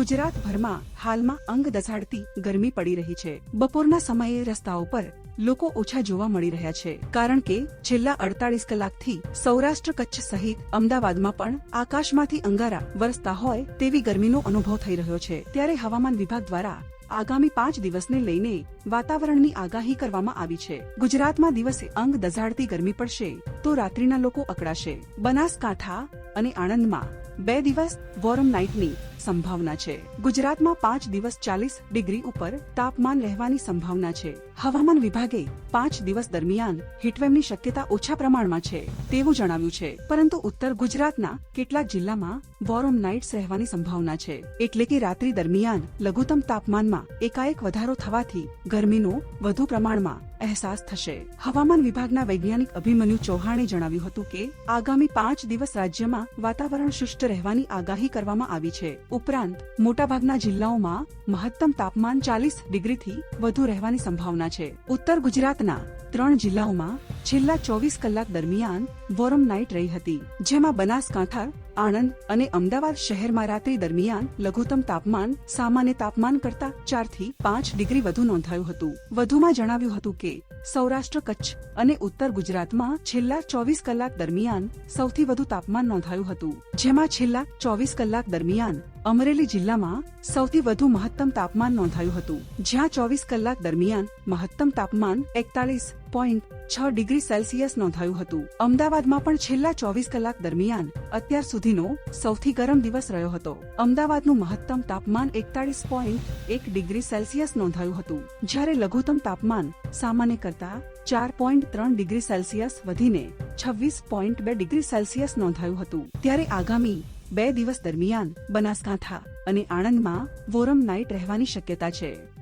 ગુજરાતભરમાં હાલમાં અંગ દસાડતી ગરમી પડી રહી છે. બપોરના સમયે રસ્તાઓ પર લોકો ઓછા જોવા મળી રહ્યા છે. કારણ કે છેલ્લા અડતાલીસ કલાકથી સૌરાષ્ટ્ર કચ્છ સહિત અમદાવાદમાં પણ આકાશમાંથી અંગારા વરસતા હોય તેવી ગરમીનો અનુભવ થઈ રહ્યો છે. ત્યારે હવામાન વિભાગ દ્વારા આગામી પાંચ દિવસને લઈને વાતાવરણની આગાહી કરવામાં આવી છે. ગુજરાતમાં દિવસે અંગ દઝાડતી ગરમી પડશે તો રાત્રિના લોકો અકળાશે. બનાસકાંઠા અને આણંદમાં બે દિવસ, વોરમ નાઇટની સંભાવના છે. ગુજરાતમાં પાંચ દિવસ ચાલીસ ડિગ્રી ઉપર તાપમાન રહેવાની સંભાવના છે. હવામાન વિભાગે પાંચ દિવસ દરમિયાન હીટવેવની શક્યતા ઓછા પ્રમાણમાં છે તેવું જણાવ્યું છે. પરંતુ ઉત્તર ગુજરાતના કેટલાક જિલ્લામાં વોરમ નાઇટ્સ રહેવાની સંભાવના છે. એટલે કે રાત્રિ દરમિયાન લઘુત્તમ તાપમાનમાં એકાએક વધારો થવાથી ગરમીનો વધુ પ્રમાણમાં અહેસાસ થશે. હવામાન વિભાગના વૈજ્ઞાનિક અભિમન્યુ ચૌહાણે જણાવ્યું હતું કે, આગામી પાંચ દિવસ રાજ્યમાં વાતાવરણ શુષ્ક રહેવાની આગાહી કરવામાં આવી છે. ઉપરાંત, મોટાભાગના જિલ્લાઓમાં મહત્તમ તાપમાન ચાલીસ ડિગ્રીથી વધુ રહેવાની સંભાવના છે. ઉત્તર ગુજરાતના ત્રણ જિલ્લાઓમાં છેલ્લા ચોવીસ કલાક દરમિયાન વોરમ નાઇટ રહી હતી, જેમાં બનાસકાંઠા, આણંદ અને અમદાવાદ શહેરમાં રાત્રિ દરમિયાન લઘુત્તમ તાપમાન સામાન્ય તાપમાન કરતા ચારથી પાંચ ડિગ્રી વધુ નોંધાયું હતું. વધુમાં જણાવ્યું હતું કે, સૌરાષ્ટ્ર કચ્છ અને ઉત્તર ગુજરાતમાં છેલ્લા ચોવીસ કલાક દરમિયાન સૌથી વધુ તાપમાન નોંધાયું હતું, જેમાં છેલ્લા ચોવીસ કલાક દરમિયાન અમરેલી જિલ્લામાં સૌથી વધુ મહત્તમ તાપમાન નોંધાયું હતું, જ્યાં ચોવીસ કલાક દરમિયાન મહત્તમ તાપમાન એકતાલીસ પોઈન્ટ છ ડિગ્રી સેલ્સિયસ નોંધાયું હતું. અમદાવાદમાં પણ છેલ્લા ચોવીસ કલાક દરમિયાન અત્યાર સુધીનો સૌથી ગરમ દિવસ રહ્યો હતો. અમદાવાદનું મહત્તમ તાપમાન એકતાલીસ પોઈન્ટ એક ડિગ્રી સેલ્સિયસ નોંધાયું હતું, જ્યારે લઘુત્તમ તાપમાન સામાન્ય કરતા ચાર પોઈન્ટ ત્રણ ડિગ્રી સેલ્સિયસ વધીને છવ્વીસ પોઈન્ટ બે ડિગ્રી સેલ્સિયસ નોંધાયું હતું. ત્યારે આગામી બે દિવસ દરમિયાન બનાસકાંઠા અને આણંદમાં વોરમ નાઇટ રહેવાની શક્યતા છે.